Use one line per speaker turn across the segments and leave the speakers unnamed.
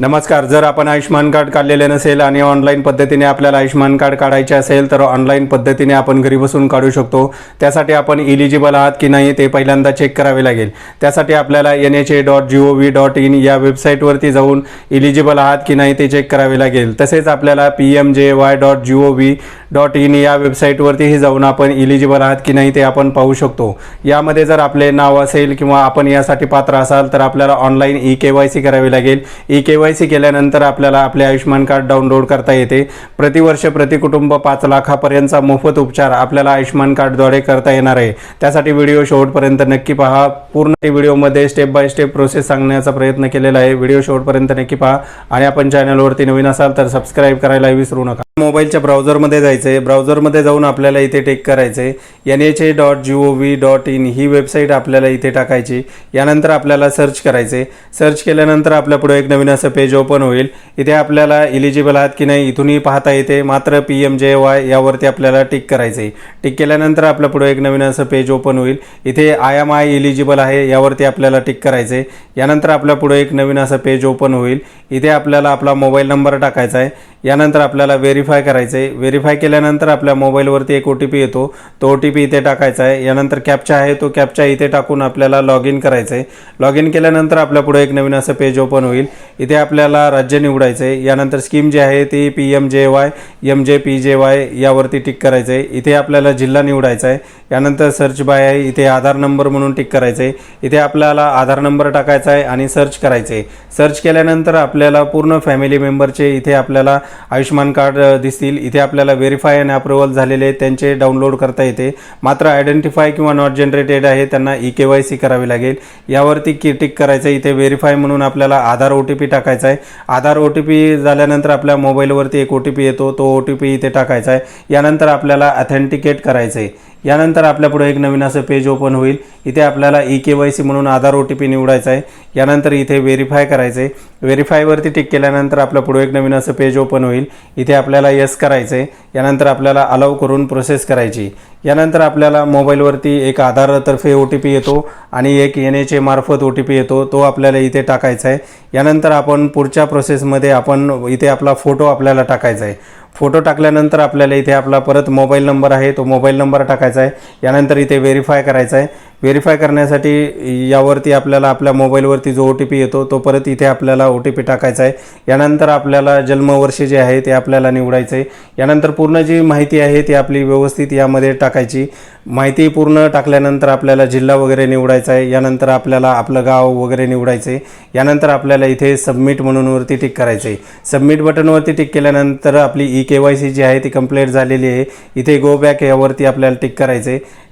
नमस्कार जर आपण आयुष्यमान कार्ड काढलेले नसेल आणि ऑनलाईन पद्धतीने आपल्याला आयुष्यमान कार्ड काढायचे असेल तर ऑनलाईन पद्धतीने आपण घरी बसून काढू शकतो. त्यासाठी आपण इलिजिबल आहात की नाही ते पहिल्यांदा चेक करावे लागेल. त्यासाठी आपल्याला N H A dot G O V dot in या वेबसाईटवरती जाऊन इलिजिबल आहात की नाही ते चेक करावे लागेल. तसेच आपल्याला P M J Y dot G O V dot in या वेबसाईटवरतीही जाऊन आपण इलिजिबल आहात की नाही ते आपण पाहू शकतो. यामध्ये जर आपले नाव असेल किंवा आपण यासाठी पात्र असाल तर आपल्याला online E K Y C करावी लागेल. ई के वाय सी केल्यानंतर आपल्याला आपले आयुष्यमान कार्ड डाउनलोड करता येते. प्रतिवर्ष प्रति कुटुंब पाच लाखापर्यंतचा मोफत उपचार आपल्याला आयुष्यमान कार्डद्वारे करता येणार आहे. त्यासाठी व्हिडिओ शेवटपर्यंत नक्की पहा. पूर्ण व्हिडिओमध्ये स्टेप बाय स्टेप प्रोसेस सांगण्याचा प्रयत्न केलेला आहे. व्हिडिओ शेवटपर्यंत नक्की पहा. आणि आपण चॅनलवरती नवीन असाल तर सबस्क्राईब करायला विसरू नका. मोबाईलच्या ब्राउझरमध्ये जायचं आहे ब्राउझरमध्ये जाऊन आपल्याला इथे टेक करायचं आहे N H A dot G O V dot in he website आपल्याला इथे टाकायची. यानंतर आपल्याला सर्च करायचे सर्च केल्यानंतर आपल्या पुढे एक नवीन असं पेज ओपन होईल. इथे आपल्याला इलिजिबल आहात की नाही इथूनही पाहता येते. मात्र पी एम जे वाय यावरती आपल्याला टिक करायचं आहे टिक केल्यानंतर आपल्या पुढे एक नवीन असं पेज ओपन होईल. इथे आय एम आय इलिजिबल आहे यावरती आपल्याला टिक करायचं आहे यानंतर आपल्या पुढे एक नवीन असं पेज ओपन होईल. इथे आपल्याला आपला मोबाईल नंबर टाकायचा आहे. यानंतर आपल्याला व्हेरीफाय करायचं आहे व्हेरीफाय केल्यानंतर आपल्या मोबाईलवरती एक ओ टी पी येतो. तो ओ टी पी इथे टाकायचा आहे. यानंतर कॅपचा आहे. तो कॅपचा इथे टाकून आपल्याला लॉग इन करायचं आहे लॉग इन केल्यानंतर आपल्यापुढे एक नवीन असं पेज ओपन होईल. इथे आपल्याला राज्य निवडायचं आहे यानंतर स्कीम जी आहे ती P M J Y M J P J Y यावरती टिक करायचं आहे इथे आपल्याला जिल्हा निवडायचा आहे यानंतर सर्च बाय आहे. इथे आधार नंबर म्हणून टिक करायचं आहे इथे आपल्याला आधार नंबर टाकायचा आहे आणि सर्च करायचं आहे सर्च केल्यानंतर आपल्याला पूर्ण फॅमिली मेंबरचे इथे आपल्याला आयुष्यमान कार्ड दिसतील. इथे आपल्याला व्हेरीफाय आणि अप्रुव्हल झालेले त्यांचे डाउनलोड करता येते. मात्र आयडेंटिफाय किंवा नॉट जनरेटेड आहे त्यांना ई के वाय सी करावी लागेल. यावरती की टिक करायचं इथे व्हेरीफाय म्हणून आपल्याला आधार ओ टी पी टाकायचा आहे. आधार ओ टी पी झाल्यानंतर आपल्या मोबाईलवरती एक ओ टी पी येतो तो ओ टी पी इथे टाकायचा आहे. यानंतर आपल्याला अथेंटिकेट करायचं आहे. यानंतर आपल्यापुढे एक नवीन असं पेज ओपन होईल. इथे आपल्याला ई के वाय सी म्हणून आधार ओ टी पी निवडायचा आहे. यानंतर इथे व्हेरीफाय करायचं आहे. व्हेरीफायवरती टिक केल्यानंतर आपल्या पुढे एक नवीन असं पेज ओपन होईल. इथे आपल्याला यस करायचं आहे. यानंतर आपल्याला अलाव करून प्रोसेस करायची यानंतर आपल्याला मोबाईलवरती एक आधारतर्फे ओ टी पी येतो आणि एक एन एच ए मार्फत ओ टी पी येतो तो आपल्याला इथे टाकायचा आहे. यानंतर आपण पुढच्या प्रोसेसमध्ये आपण इथे आपला फोटो आपल्याला टाकायचा आहे. फोटो टाकल्यानंतर आपल्याला इथे आपला परत मोबाईल नंबर आहे तो मोबाईल नंबर टाकायचा आहे. यानंतर इथे व्हेरीफाय करायचा आहे. व्हेरीफाय करण्यासाठी यावरती आपल्याला आपल्या मोबाईलवरती जो ओ टी पी येतो तो परत इथे आपल्याला ओ टी पी टाकायचा आहे. यानंतर आपल्याला जन्मवर्ष जे आहे ते आपल्याला निवडायचं आहे यानंतर पूर्ण जी माहिती आहे ती आपली व्यवस्थित यामध्ये टाकायची. माहिती पूर्ण टाकल्यानंतर आपल्याला जिल्हा वगैरे निवडायचा आहे. यानंतर आपल्याला आपलं गाव वगैरे निवडायचं आहे यानंतर आपल्याला इथे सबमिट म्हणूनवरती टिक करायचं आहे सबमिट बटनवरती टिक केल्यानंतर आपली ई के वाय सी जी आहे ती कंप्लीट झालेली आहे. इथे गो बॅक यावरती आपल्याला टिक करायचं आहे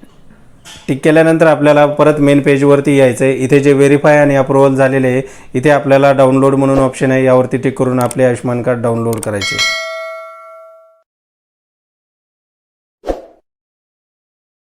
टिक केल्यानंतर आपल्याला परत मेन पेजवरती यायचं आहे इथे जे व्हेरीफाय आणि अप्रुव्हल झालेले आहे इथे आपल्याला डाउनलोड म्हणून ऑप्शन आहे. यावरती टिक करून आपले आयुष्यमान कार्ड डाउनलोड करायचे.